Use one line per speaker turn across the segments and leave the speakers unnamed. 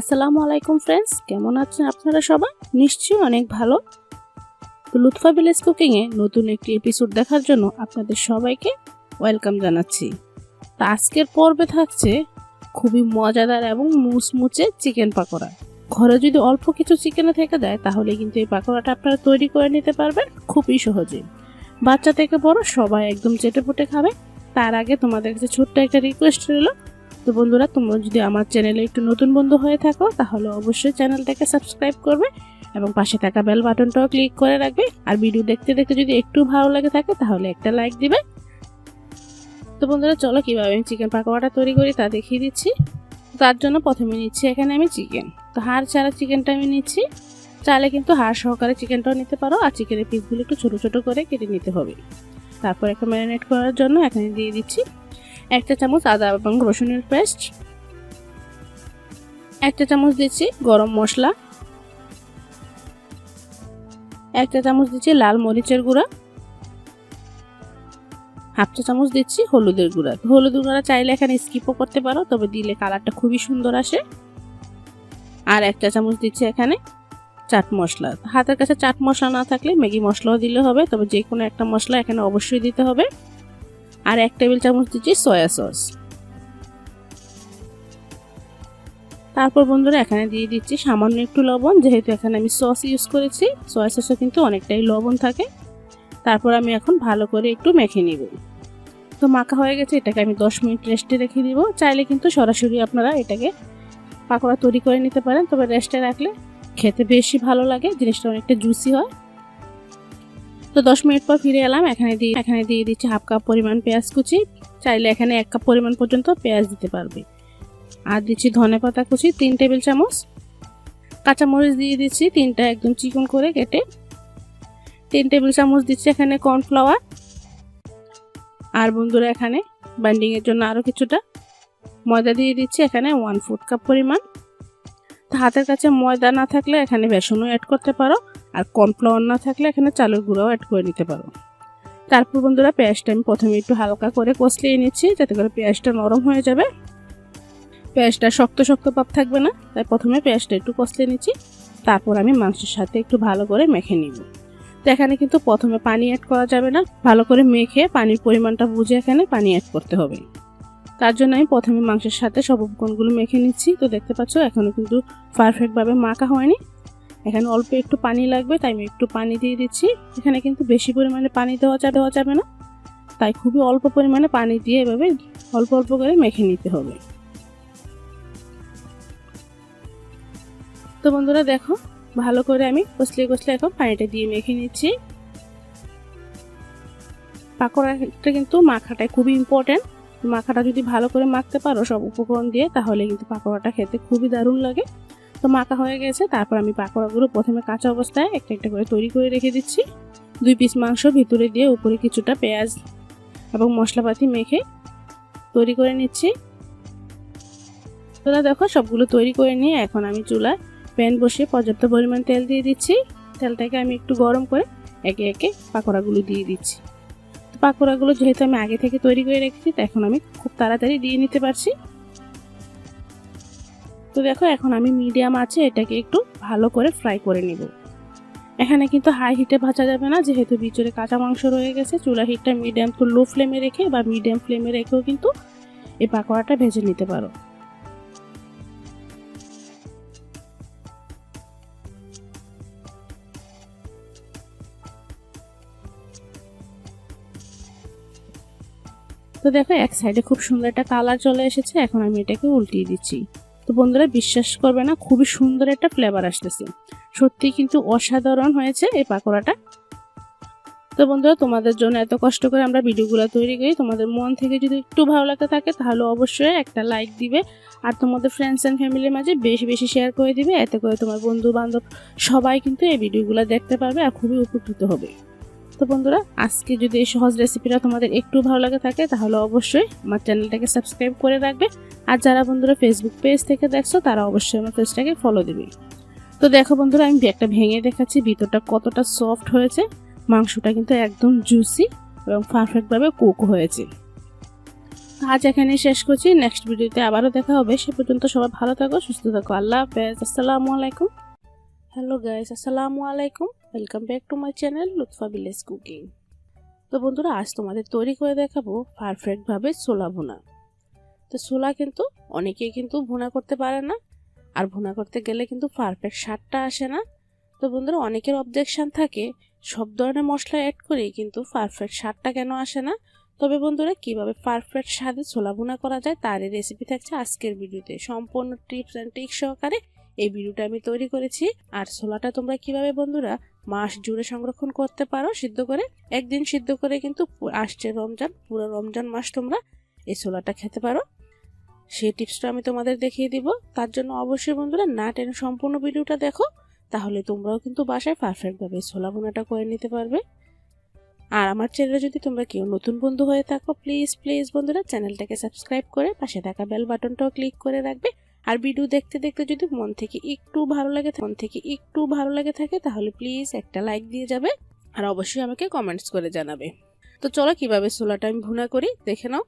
আসসালামু আলাইকুম ফ্রেন্ডস কেমন আছেন আপনারা সবাই? নিশ্চয়ই অনেক ভালো। তো লুৎফা ভিলেজ কুকিংয়ে নতুন একটি এপিসোড দেখার জন্য আপনাদের সবাইকে ওয়েলকাম জানাচ্ছি। তো আজকের পর্বে থাকছে খুবই মজাদার এবং মুচমুচে চিকেন পাকোড়া। ঘরে যদি অল্প কিছু চিকেনে থেকে যায় তাহলে কিন্তু এই পাকোড়াটা আপনারা তৈরি করে নিতে পারবেন খুবই সহজে। বাচ্চা থেকে বড় সবাই একদম চেটে পুটে খাবে। তার আগে তোমাদের কাছে ছোট্ট একটা রিকোয়েস্ট রইল তো বন্ধুরা, তোমরা যদি আমার চ্যানেলে একটু নতুন বন্ধু হয়ে থাকো, তাহলে অবশ্যই চ্যানেলটাকে সাবস্ক্রাইব করবে এবং পাশে থাকা বেল বাটনটাও ক্লিক করে রাখবে। আর ভিডিও দেখতে দেখতে যদি একটু ভালো লাগে থাকে, তাহলে একটা লাইক দিবে। তো বন্ধুরা, চলো কীভাবে আমি চিকেন পাকোড়াটা তৈরি করি তা দেখিয়ে দিচ্ছি। তার জন্য প্রথমে নিচ্ছি এখানে আমি চিকেন। তো হাড় ছাড়া চিকেনটা আমি নিচ্ছি। চালে কিন্তু হাড় সহকারে চিকেনটাও নিতে পারো, আর চিকেনের পিসগুলো একটু ছোটো ছোটো করে কেটে নিতে হবে। তারপর একটা ম্যারিনেট করার জন্য এখানে দিয়ে দিচ্ছি একটা চামচ আদা এবং রসুনের পেস্ট, একটা চামচ দিচ্ছি গরম মশলা, একটা চামচ দিচ্ছি লাল মরিচের গুঁড়া, হাফ চা চামচ দিচ্ছি হলুদের গুঁড়া। হলুদের গুঁড়া চাইলে এখানে স্কিপও করতে পারো, তবে দিলে কালারটা খুবই সুন্দর আসে। আর একটা চামচ দিচ্ছি এখানে চাট মশলা। হাতের কাছে চাট মশলা না থাকলে ম্যাগি মশলাও দিলে হবে, তবে যে কোনো একটা মশলা এখানে অবশ্যই দিতে হবে। আর এক টেবিল চামচ দিচ্ছি সয়া সস। তারপর বন্ধুরা এখানে দিয়ে দিচ্ছি সামান্য একটু লবণ, যেহেতু এখানে আমি সস ইউজ করেছি, সয়া সসও কিন্তু অনেকটাই লবণ থাকে। তারপর আমি এখন ভালো করে একটু মেখে নিব। তো মাখা হয়ে গেছে, এটাকে আমি দশ মিনিট রেস্টে রেখে দিব। চাইলে কিন্তু সরাসরি আপনারা এটাকে পাকোড়া তৈরি করে নিতে পারেন, তবে রেস্টে রাখলে খেতে বেশি ভালো লাগে, জিনিসটা অনেকটা জুসি হয়। তো দশ মিনিট পর ফিরে এলাম। এখানে দিয়ে এখানে দিয়ে দিচ্ছি হাফ কাপ পরিমাণ পেঁয়াজ কুচি। চাইলে এখানে এক কাপ পরিমাণ পর্যন্ত পেঁয়াজ দিতে পারবে। আর দিচ্ছি ধনে পাতা কুচি, তিন টেবিল চামচ। কাঁচামরিচ দিয়ে দিচ্ছি তিনটা একদম চিকন করে কেটে। তিন টেবিল চামচ দিচ্ছি এখানে কর্নফ্লাওয়ার। আর বন্ধুরা এখানে বাইন্ডিংয়ের জন্য আরও কিছুটা ময়দা দিয়ে দিচ্ছি এখানে ওয়ান ফুট কাপ পরিমাণ। হাতের কাছে ময়দা না থাকলে এখানে বেসনও অ্যাড করতে পারো। আর কর্নফ্লাওয়ার না থাকলে এখানে চালের গুঁড়াও অ্যাড করে নিতে পারো। তারপর বন্ধুরা পেঁয়াজটা আমি প্রথমে একটু হালকা করে কষলিয়ে নিচ্ছি, যাতে করে পেঁয়াজটা নরম হয়ে যাবে। পেঁয়াজটা শক্ত শক্ত পাপ থাকবে না, তাই প্রথমে পেঁয়াজটা একটু কষলিয়ে নিচ্ছি, তারপর আমি মাংসের সাথে একটু ভালো করে মেখে নিব। তো এখানে কিন্তু প্রথমে পানি অ্যাড করা যাবে না, ভালো করে মেখে পানির পরিমাণটা বুঝে এখানে পানি অ্যাড করতে হবে। তার জন্য আমি প্রথমে মাংসের সাথে সব উপকরণগুলো মেখে নিচ্ছি, তো দেখতে পাচ্ছ এখনও কিন্তু পারফেক্টভাবে মাখা হয়নি। এখানে অল্প একটু পানি লাগবে, তাই আমি একটু পানি দিয়ে দিচ্ছি। এখানে কিন্তু বেশি পরিমাণে পানি দেওয়া যাবে দেওয়া যাবে না। তাই খুবই অল্প পরিমাণে পানি দিয়ে এভাবে অল্প অল্প করে মেখে নিতে হবে। তো বন্ধুরা দেখো, ভালো করে আমি কষলে কষলে এখন পানিটা দিয়ে মেখে নিচ্ছি। পাকোড়াটা কিন্তু মাখাটাই খুবই ইম্পর্টেন্ট মাখাটা যদি ভালো করে মাখতে পারো সব উপকরণ দিয়ে, তাহলে কিন্তু পাকোড়াটা খেতে খুবই দারুণ লাগে। তো মাখা হয়ে গেছে। তারপর আমি পাকোড়াগুলো প্রথমে কাঁচা অবস্থায় একটা একটা করে তৈরি করে রেখে দিচ্ছি। দুই পিস মাংস ভিতরে দিয়ে উপরে কিছুটা পেঁয়াজ এবং মশলাপাতি মেখে তৈরি করে নিচ্ছি। তোরা দেখো, সবগুলো তৈরি করে নিয়ে এখন আমি চুলায় প্যান বসিয়ে পর্যাপ্ত পরিমাণ তেল দিয়ে দিচ্ছি। তেলটাকে আমি একটু গরম করে একে একে পাকোড়াগুলো দিয়ে দিচ্ছি। তো পাকোড়াগুলো যেহেতু আমি আগে থেকে তৈরি করে রেখেছি, তো এখন আমি খুব তাড়াতাড়ি দিয়ে নিতে পারছি। তো দেখো, এখন আমি মিডিয়াম আছে, এটাকে একটু ভালো করে ফ্রাই করে নিব। এখানে কিন্তু হাই হিটে ভাজা যাবে না, যেহেতু ভিতরে কাঁচা মাংস রয়ে গেছে, চুলা হিটটা মিডিয়াম টু লো ফ্লেমে রেখে বা মিডিয়াম ফ্লেমে রেখেও কিন্তু এই পাকোড়াটা ভেজে নিতে পারো। তো দেখো, এক সাইডে খুব সুন্দর একটা কালার চলে এসেছে, এখন আমি এটাকে উল্টিয়ে দিচ্ছি। তো বন্ধুরা বিশ্বাস করবে না, খুবই সুন্দর একটা ফ্লেভার আসতেছে। সত্যি কিন্তু অসাধারণ হয়েছে এই পাকোড়াটা। তো বন্ধুরা, তোমাদের জন্য এত কষ্ট করে আমরা ভিডিওগুলো তৈরি করি। তোমাদের মন থেকে যদি একটু ভালো লাগতে থাকে, তাহলে অবশ্যই একটা লাইক দিবে। আর তোমাদের ফ্রেন্ডস অ্যান্ড ফ্যামিলির মাঝে বেশি বেশি শেয়ার করে দিবে। এতে করে তোমার বন্ধু বান্ধব সবাই কিন্তু এই ভিডিওগুলো দেখতে পারবে আর খুবই উপকৃত হবে। তো বন্ধুরা, আজকে যদি এই সহজ রেসিপিটা তোমাদের একটু ভালো লাগে থাকে, তাহলে অবশ্যই আমার চ্যানেলটাকে সাবস্ক্রাইব করে রাখবে। আর যারা বন্ধুরা ফেসবুক পেজ থেকে দেখছ, তারা অবশ্যই আমার পেজটাকে ফলো দিবে। তো দেখো বন্ধুরা, আমি একটা ভেঙে দেখাচ্ছি। ভিতরটা কতটা সফট হয়েছে। মাংসটা কিন্তু একদম জুসি এবং পারফেক্টভাবে কুক হয়েছে। আজ এখানে শেষ করছি। নেক্সট ভিডিওতে আবারও দেখা হবে। সে পর্যন্ত সবাই ভালো থাকো, সুস্থ থাকো। আল্লাহ হাফেজ। আসসালামু আলাইকুম। হ্যালো গাইস আসসালামু আলাইকুম। Welcome back to my channel Lutfa village cooking তো বন্ধুরা, আজ তোমাদের তৈরি করে দেখাবো পারফেক্টভাবে ছোলা ভুনা। তো ছোলা কিন্তু অনেকেই কিন্তু ভুনা করতে পারে না। আর ভুনা করতে গেলে কিন্তু পারফেক্ট স্বাদটা আসে না। তো বন্ধুরা, অনেকের অবজেকশন থাকে, সব ধরনের মশলা অ্যাড করি কিন্তু পারফেক্ট স্বাদটা কেন আসে না? তবে বন্ধুরা, কীভাবে পারফেক্ট স্বাদে ছোলা ভুনা করা যায় তারই রেসিপি থাকছে আজকের ভিডিওতে। সম্পূর্ণ টিপস অ্যান্ড ট্রিক্স সহকারে এই ভিডিওটা আমি তৈরি করেছি। আর ছোলাটা তোমরা কীভাবে বন্ধুরা মাস জুড়ে সংরক্ষণ করতে পারো সিদ্ধ করে? একদিন সিদ্ধ করে কিন্তু আসছে রমজান, পুরো রমজান মাস তোমরা এই ছোলাটা খেতে পারো। সেই টিপসটা আমি তোমাদের দেখিয়ে দিব। তার জন্য অবশ্যই বন্ধুরা না টেনে সম্পূর্ণ ভিডিওটা দেখো, তাহলে তোমরাও কিন্তু বাসায় পারফেক্টভাবে ছোলা বোনাটা করে নিতে পারবে। আর আমার চ্যানেলে যদি তোমরা কেউ নতুন বন্ধু হয়ে থাকো প্লিজ প্লিজ বন্ধুরা চ্যানেলটাকে সাবস্ক্রাইব করে পাশে থাকা বেল বাটনটাও ক্লিক করে রাখবে। আর ভিডিও দেখতে দেখতে যদি মন থেকে একটু ভালো লাগে মন থেকে একটু ভালো লাগে থাকে, তাহলে প্লিজ একটা লাইক দিয়ে যাবে। আর অবশ্যই আমাকে কমেন্টস করে জানাবে। তো চলো কীভাবে ছোলাটা আমি ভুনা করি, দেখে নাও।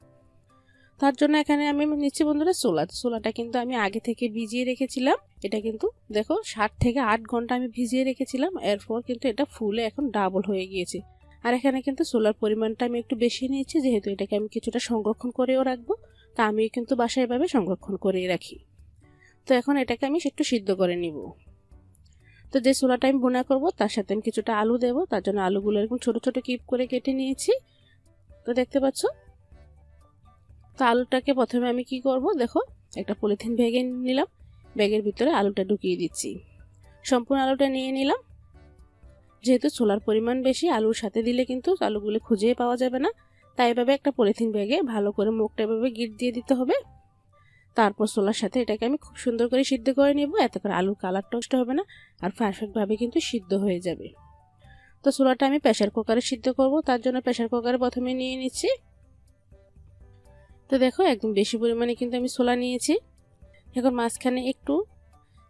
তার জন্য এখানে আমি নিচ্ছি বন্ধুরা সোলা। সোলাটা কিন্তু আমি আগে থেকে ভিজিয়ে রেখেছিলাম। এটা কিন্তু দেখো, সাত থেকে আট ঘণ্টা আমি ভিজিয়ে রেখেছিলাম। এরপর কিন্তু এটা ফুলে এখন ডাবল হয়ে গিয়েছে। আর এখানে কিন্তু সোলার পরিমাণটা আমি একটু বেশি নিয়েছি, যেহেতু এটাকে আমি কিছুটা সংরক্ষণ করেও রাখব। তা আমি কিন্তু বাসায় এভাবে সংরক্ষণ করেই রাখি। তো এখন এটাকে আমি একটু সিদ্ধ করে নিব। তো যে সোলাটা আমি বোনা করব, তার সাথে আমি কিছুটা আলু দেবো। তার জন্য আলুগুলো এরকম ছোটো ছোটো কিপ করে কেটে নিয়েছি। তো দেখতে পাচ্ছ তো আলুটাকে প্রথমে আমি কি করব? দেখো, একটা পলিথিন ব্যাগে নিলাম। ব্যাগের ভিতরে আলুটা ঢুকিয়ে দিচ্ছি। সম্পূর্ণ আলুটা নিয়ে নিলাম। যেহেতু ছোলার পরিমাণ বেশি, আলুর সাথে দিলে কিন্তু আলুগুলো খুঁজেই পাওয়া যাবে না। তাই এভাবে একটা পলিথিন ব্যাগে ভালো করে মুখটা এভাবে গিট দিয়ে দিতে হবে। তারপর ছোলার সাথে এটাকে আমি খুব সুন্দর করে সিদ্ধ করে নেব। এতে করে আলুর কালার নষ্ট হবে না আর পারফেক্টভাবে কিন্তু সিদ্ধ হয়ে যাবে। তো ছোলাটা আমি প্রেশার কুকারে সিদ্ধ করব। তার জন্য প্রেশার কুকারে প্রথমে নিয়ে নিচ্ছি। তো দেখো, একদম বেশি পরিমাণে কিন্তু আমি ছোলা নিয়েছি। এখন মাঝখানে একটু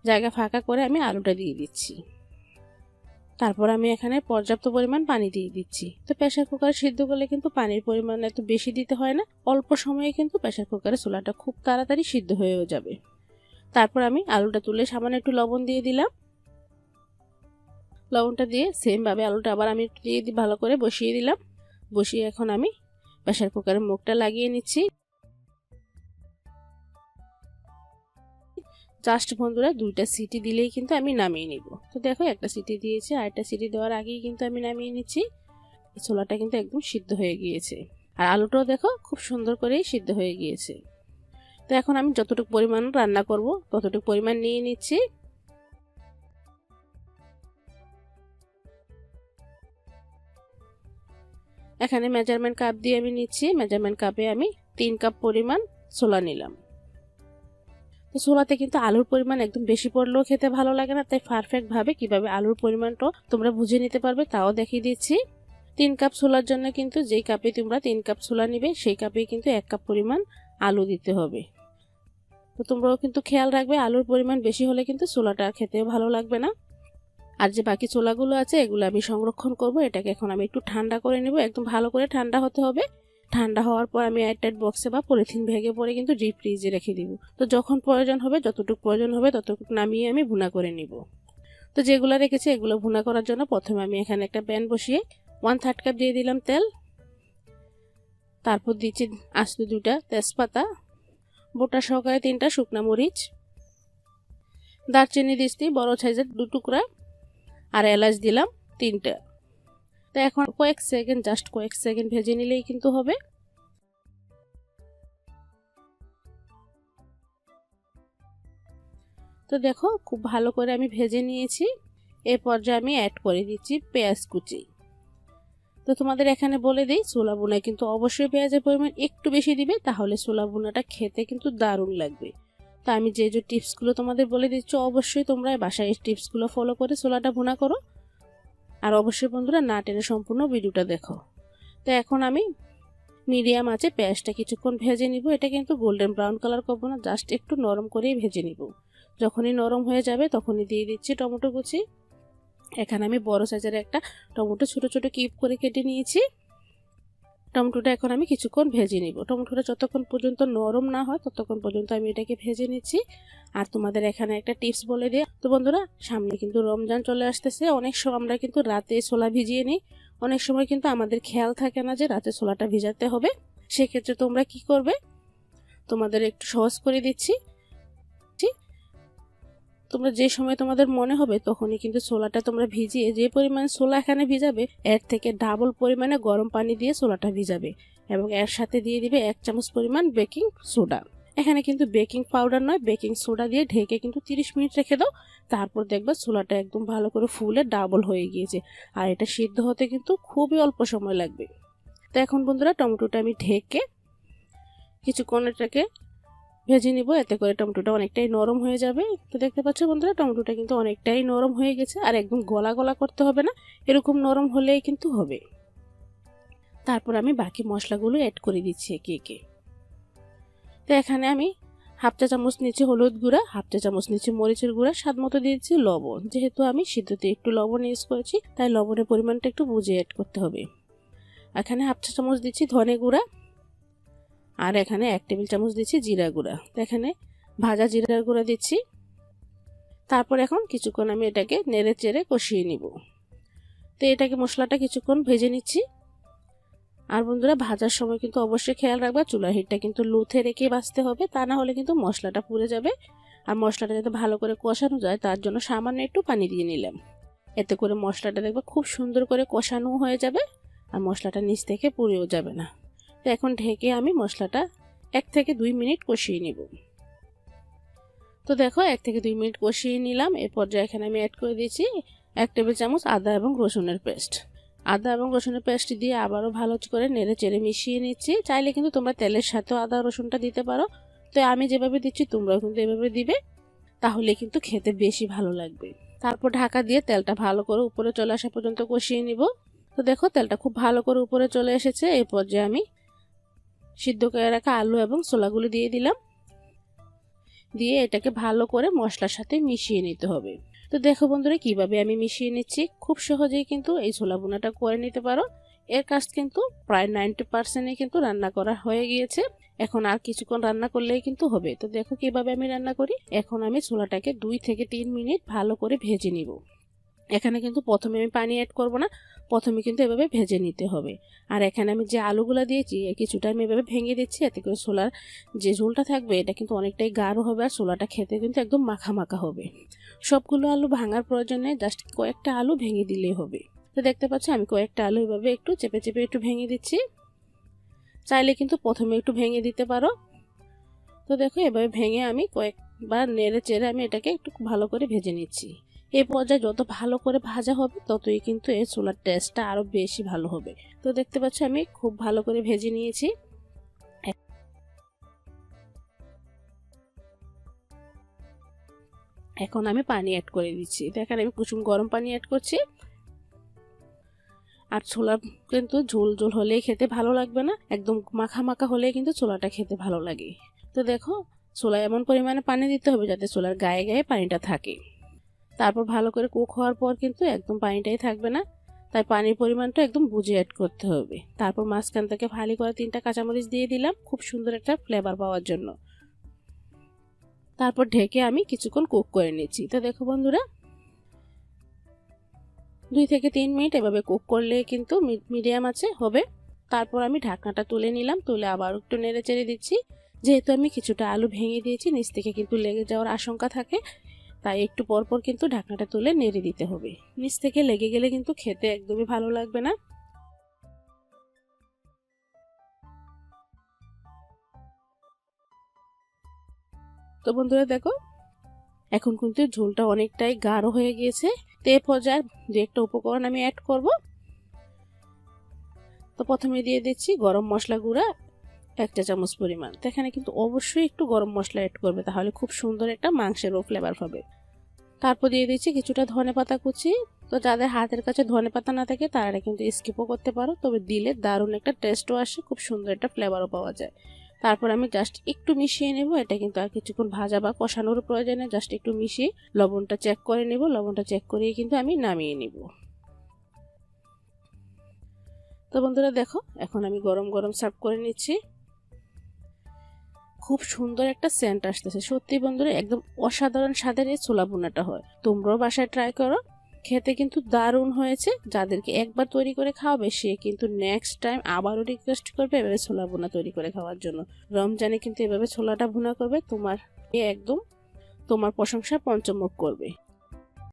জায়গা ফাঁকা করে আমি আলুটা দিয়ে দিচ্ছি। তারপর আমি এখানে পর্যাপ্ত পরিমাণ পানি দিয়ে দিচ্ছি। তো প্রেশার কুকারে সিদ্ধ করলে কিন্তু পানির পরিমাণ এত বেশি দিতে হয় না, অল্প সময়ে কিন্তু প্রেশার কুকারে চুলাটা খুব তাড়াতাড়ি সিদ্ধ হয়েও যাবে। তারপর আমি আলুটা তুলে সামান্য একটু লবণ দিয়ে দিলাম। লবণটা দিয়ে সেমভাবে আলুটা আবার আমি একটু দিয়ে ভালো করে বসিয়ে দিলাম। বসিয়ে এখন আমি প্রেশার কুকারের মুখটা লাগিয়ে নিচ্ছি। জাস্ট বন্ধুরা দুইটা সিটি দিলেই কিন্তু আমি নামিয়ে নিব। তো দেখো একটা সিটি দিয়েছি আর একটা সিটি দেওয়ার আগেই কিন্তু আমি নামিয়ে নিচ্ছি। ছোলাটা কিন্তু একদম সিদ্ধ হয়ে গিয়েছে। আর আলুটাও দেখো খুব সুন্দর করেই সিদ্ধ হয়ে গিয়েছে। তো এখন আমি যতটুকু পরিমাণ রান্না করব, ততটুকু পরিমাণ নিয়ে নিচ্ছি। এখানে মেজারমেন্ট কাপ দিয়ে আমি নিচ্ছি। মেজারমেন্ট কাপে আমি তিন কাপ পরিমাণ ছোলা নিলাম। ছোলাতে কিন্তু আলুর পরিমাণ একদম বেশি পড়লেও খেতে ভালো লাগে না, তাই পারফেক্টভাবে কীভাবে আলুর পরিমাণটা তোমরা বুঝে নিতে পারবে তাও দেখিয়ে দিচ্ছি। তিন কাপ ছোলার জন্য কিন্তু যেই কাপে তোমরা তিন কাপ ছোলা নিবে, সেই কাপে কিন্তু এক কাপ পরিমাণ আলু দিতে হবে। তো তোমরাও কিন্তু খেয়াল রাখবে, আলুর পরিমাণ বেশি হলে কিন্তু ছোলাটা খেতেও ভালো লাগবে না। আর যে বাকি ছোলাগুলো আছে, এগুলো আমি সংরক্ষণ করব, এটাকে এখন আমি একটু ঠান্ডা করে নেব, একদম ভালো করে ঠান্ডা হতে হবে। ঠান্ডা হওয়ার পর আমি এয়ারটাইট বক্সে বা পলিথিন ভেঙে পরে কিন্তু ডিপ ফ্রিজে রেখে দিব। তো যখন প্রয়োজন হবে, যতটুকু প্রয়োজন হবে, ততটুকু নামিয়ে আমি ভুনা করে নিব। তো যেগুলো রেখেছি, এগুলো ভুনা করার জন্য প্রথমে আমি এখানে একটা প্যান বসিয়ে ওয়ান থার্ড কাপ দিয়ে দিলাম তেল। তারপর দিচ্ছি আস্ত দুটা তেজপাতা, বোটা সহকারে তিনটা শুকনা মরিচ, দারচিনি দিচ্ছি বড় সাইজের দু টুকরা, আর এলাচ দিলাম তিনটা। তো এখন কয়েক সেকেন্ড জাস্ট কয়েক সেকেন্ড ভেজে নিলেই কিন্তু হবে। তো দেখো, খুব ভালো করে আমি ভেজে নিয়েছি। এ পর্যায়ে আমি অ্যাড করে দিচ্ছি পেঁয়াজ কুচি। তো তোমাদের এখানে বলে দিই, ছোলা বোনায় কিন্তু অবশ্যই পেঁয়াজের পরিমাণ একটু বেশি দিবে, তাহলে ছোলা বোনাটা খেতে কিন্তু দারুণ লাগবে। তো আমি যে যে টিপসগুলো তোমাদের বলে দিচ্ছি, অবশ্যই তোমরা বাসায় টিপসগুলো ফলো করে ছোলাটা ভুনা করো। আর অবশ্যই বন্ধুরা না টেনে সম্পূর্ণ ভিডিওটা দেখো। তো এখন আমি মিডিয়াম আছে পেঁয়াজটা কিছুক্ষণ ভেজে নিব। এটা কিন্তু গোল্ডেন ব্রাউন কালার করব না জাস্ট একটু নরম করেই ভেজে নিব। যখনই নরম হয়ে যাবে তখনই দিয়ে দিচ্ছি টমেটো কুচি। এখানে আমি বড় সাইজের একটা টমেটো ছোট ছোট কিপ করে কেটে নিয়েছি। টমেটোটা এখন আমি কিছুক্ষণ ভেজে নিব। টমেটোটা যতক্ষণ পর্যন্ত নরম না হয়, ততক্ষণ পর্যন্ত আমি এটাকে ভেজে নিচ্ছি। আর তোমাদের এখানে একটা টিপস বলে দিই। তো বন্ধুরা, সামনে কিন্তু রমজান চলে আসতেছে। অনেক সময় আমরা কিন্তু রাতে ছোলা ভিজিয়ে নিই। অনেক সময় কিন্তু আমাদের খেয়াল থাকে না যে রাতে ছোলাটা ভিজাতে হবে। সেক্ষেত্রে তোমরা কি করবে? তোমাদের একটু সহজ করে দিচ্ছি। তোমরা যে সময় তোমাদের মনে হবে তখনই কিন্তু ছোলাটা তোমরা ভিজিয়ে যে পরিমাণে ছোলা এখানে ভিজাবে, এর থেকে ডাবল পরিমাণে গরম পানি দিয়ে ছোলাটা ভিজাবে এবং এর সাথে দিয়ে দিবে এক চামচ পরিমাণ বেকিং সোডা এখানে কিন্তু বেকিং পাউডার নয় বেকিং সোডা দিয়ে ঢেকে কিন্তু তিরিশ মিনিট রেখে দাও, তারপর দেখবে ছোলাটা একদম ভালো করে ফুলে ডাবল হয়ে গিয়েছে আর এটা সিদ্ধ হতে কিন্তু খুবই অল্প সময় লাগবে। তো এখন বন্ধুরা টমেটোটা আমি ঢেকে কিছুক্ষণ এটাকে ভেজে নিব, এতে করে টমেটোটা অনেকটাই নরম হয়ে যাবে। তো দেখতে পাচ্ছ বন্ধুরা, টমেটোটা কিন্তু অনেকটাই নরম হয়ে গেছে, আর একদম গলা গলা করতে হবে না, এরকম নরম হলেই কিন্তু হবে। তারপর আমি বাকি মশলাগুলো অ্যাড করে দিচ্ছি একে একে। তো এখানে আমি হাফ চা চামচ নিচে হলুদ গুঁড়া, হাফ চা চামচ নিচে মরিচের গুঁড়া, স্বাদ মতো দিয়েছি লবণ। যেহেতু আমি সিদ্ধতে একটু লবণ ইউজ করেছি, তাই লবণের পরিমাণটা একটু বুঝে অ্যাড করতে হবে। এখানে হাফ চা চামচ দিচ্ছি ধনে গুঁড়া আর এখানে এক টেবিল চামচ দিচ্ছি জিরা গুঁড়া। এখানে ভাজা জিরার গুঁড়া দিচ্ছি। তারপর এখন কিছুক্ষণ আমি এটাকে নেড়ে চেড়ে কষিয়ে নিব। তো এটাকে মশলাটা কিছুক্ষণ ভেজে নিচ্ছি। আর বন্ধুরা, ভাজার সময় কিন্তু অবশ্যই খেয়াল রাখবা, চুলার হিটটা কিন্তু লুথে রেখে বাঁচতে হবে। তা না হলে কিন্তু মশলাটা পুড়ে যাবে। আর মশলাটা যাতে ভালো করে কষানো যায়, তার জন্য সামান্য একটু পানি দিয়ে নিলাম। এতে করে মশলাটা দেখবে খুব সুন্দর করে কষানো হয়ে যাবে, আর মশলাটা নিচ থেকে পুড়েও যাবে না। তো এখন ঢেকে আমি মশলাটা এক থেকে দুই মিনিট কষিয়ে নিব। তো দেখো, এক থেকে দুই মিনিট কষিয়ে নিলাম। এ পর্যায়ে এখানে আমি অ্যাড করে দিয়েছি এক টেবিল চামচ আদা এবং রসুনের পেস্ট। আদা এবং রসুনের পেস্ট দিয়ে আবারও ভালো করে নেড়ে চেড়ে মিশিয়ে নিচ্ছি। চাইলে কিন্তু তোমরা তেলের সাথেও আদা, রসুনটা দিতে পারো। তো আমি যেভাবে দিচ্ছি, তোমরাও কিন্তু এভাবে দিবে। তাহলে কিন্তু খেতে বেশি ভালো লাগবে। তারপর ঢাকা দিয়ে তেলটা ভালো করে উপরে চলে আসা পর্যন্ত কষিয়ে নিব। তো দেখো, তেলটা খুব ভালো করে উপরে চলে এসেছে। এই পর্যায়ে আমি সিদ্ধ করে রাখা আলু এবং ছোলাগুলো দিয়ে দিলাম। দিয়ে এটাকে ভালো করে মশলার সাথে মিশিয়ে নিতে হবে। তো দেখো বন্ধুরা, কীভাবে আমি মিশিয়ে নিচ্ছি? খুব সহজেই কিন্তু এই ছোলা বোনাটা করে নিতে পারো। এর কাজ কিন্তু প্রায় নাইনটি পার্সেন্টে কিন্তু রান্না করা হয়ে গিয়েছে। এখন আর কিছুক্ষণ রান্না করলেই কিন্তু হবে। তো দেখো কীভাবে আমি রান্না করি। এখন আমি ছোলাটাকে দুই থেকে তিন মিনিট ভালো করে ভেজে নিব। এখানে কিন্তু প্রথমে আমি পানি অ্যাড করব না। প্রথমে কিন্তু এভাবে ভেজে নিতে হবে। আর এখানে আমি যে আলুগুলো দিয়েছি কিছুটা আমি এভাবে ভেঙে দিচ্ছি, এতে করে ছোলার যে ঝোলটা থাকবে, এটা কিন্তু অনেকটাই গাঢ় হবে আর ছোলাটা খেতে কিন্তু একদম মাখা মাখা হবে। সবগুলো আলু ভাঙার প্রয়োজনে জাস্ট কয়েকটা আলু ভেঙে দিলেই হবে। তো দেখতে পাচ্ছি, আমি কয়েকটা আলু এভাবে একটু চেপে চেপে একটু ভেঙে দিচ্ছি। চাইলে কিন্তু প্রথমে একটু ভেঙে দিতে পারো। তো দেখো, এভাবে ভেঙে আমি কয়েকবার নেড়ে চেড়ে আমি এটাকে একটু ভালো করে ভেজে নিচ্ছি। এই পর্যায়ে যত ভালো করে ভাজা হবে, ততই কিন্তু এই ছোলার টেস্টটা আরও বেশি ভালো হবে। তো দেখতে পাচ্ছ আমি খুব ভালো করে ভেজে নিয়েছি। এখন আমি পানি অ্যাড করে দিচ্ছি। দেখেন আমি কুসুম গরম পানি অ্যাড করছি। আর ছোলা কিন্তু ঝোল ঝোল হলেই খেতে ভালো লাগবে না। একদম মাখা মাখা হলেই কিন্তু ছোলাটা খেতে ভালো লাগে। তো দেখো ছোলা এমন পরিমাণে পানি দিতে হবে যাতে ছোলার গায়ে গায়ে পানিটা থাকে। তারপর ভালো করে কুক হওয়ার পর কিন্তু একদম পানিটাই থাকবে না। তাই পানির পরিমাণটা একদম বুঝে অ্যাড করতে হবে। তারপর মাঝখান থেকে ভালি করে তিনটা কাঁচামরিচ দিয়ে দিলাম, খুব সুন্দর একটা ফ্লেভার পাওয়ার জন্য। তারপর ঢেকে আমি কিছুক্ষণ কুক করে নিচ্ছি। তো দেখো বন্ধুরা, দুই থেকে তিন মিনিট এভাবে কুক করলে কিন্তু মিডিয়াম আছে, হবে। তারপর আমি ঢাকনাটা তুলে নিলাম, তুলে আবার একটু নেড়ে চেড়ে দিচ্ছি। যেহেতু আমি কিছুটা আলু ভেঙে দিয়েছি, নিচ থেকে কিন্তু লেগে যাওয়ার আশঙ্কা থাকে তাই একটু পরপর কিন্তু ঢাকনাটা তুলে নেড়ে দিতে হবে। নিচ থেকে লেগে গেলে কিন্তু খেতে একদমই ভালো লাগবে না। তো বন্ধুরা দেখো, এখন কিন্তু ঝোলটা অনেকটাই গাঢ় হয়ে গিয়েছে। তো পর্যায়ে দু একটা উপকরণ আমি অ্যাড করব। তো প্রথমে দিয়ে দিচ্ছি গরম মশলা গুঁড়া, একটা চামচ পরিমাণ। তো এখানে কিন্তু অবশ্যই একটু গরম মশলা অ্যাড করবে, তাহলে খুব সুন্দর একটা মাংসেরও ফ্লেভার পাবে তারপর দিয়ে দিচ্ছি কিছুটা ধনে পাতা কুচি। তো যাদের হাতের কাছে ধনে পাতা না থাকে, তারা কিন্তু স্কিপও করতে পারো। তবে দিলে দারুণ একটা টেস্টও আসে, খুব সুন্দর একটা ফ্লেভারও পাওয়া যায়। তারপর আমি জাস্ট একটু মিশিয়ে নেব, এটা কিন্তু আর কিছুক্ষণ ভাজা বা কষানোর প্রয়োজনে জাস্ট একটু মিশিয়ে লবণটা চেক করে নেব। লবণটা চেক করিয়ে কিন্তু আমি নামিয়ে নেব। তো বন্ধুরা দেখো, এখন আমি গরম গরম সার্ভ করে নিচ্ছি। খুব সুন্দর একটা সেন্ট আসতেছে। সত্যি বন্ধুরা, একদম অসাধারণ স্বাদের এই ছোলা বোনাটা হয়। তোমরাও বাসায় ট্রাই করো। খেতে কিন্তু দারুণ হয়েছে। যাদেরকে একবার তৈরি করে খাওয়াবে, সে কিন্তু নেক্সট টাইম আবারও রিকোয়েস্ট করবে এভাবে ছোলা বোনা তৈরি করে খাওয়ার জন্য। রমজানে কিন্তু এভাবে ছোলাটা ভুনা করবে, তোমার একদম তোমার প্রশংসা পঞ্চমুখ করবে।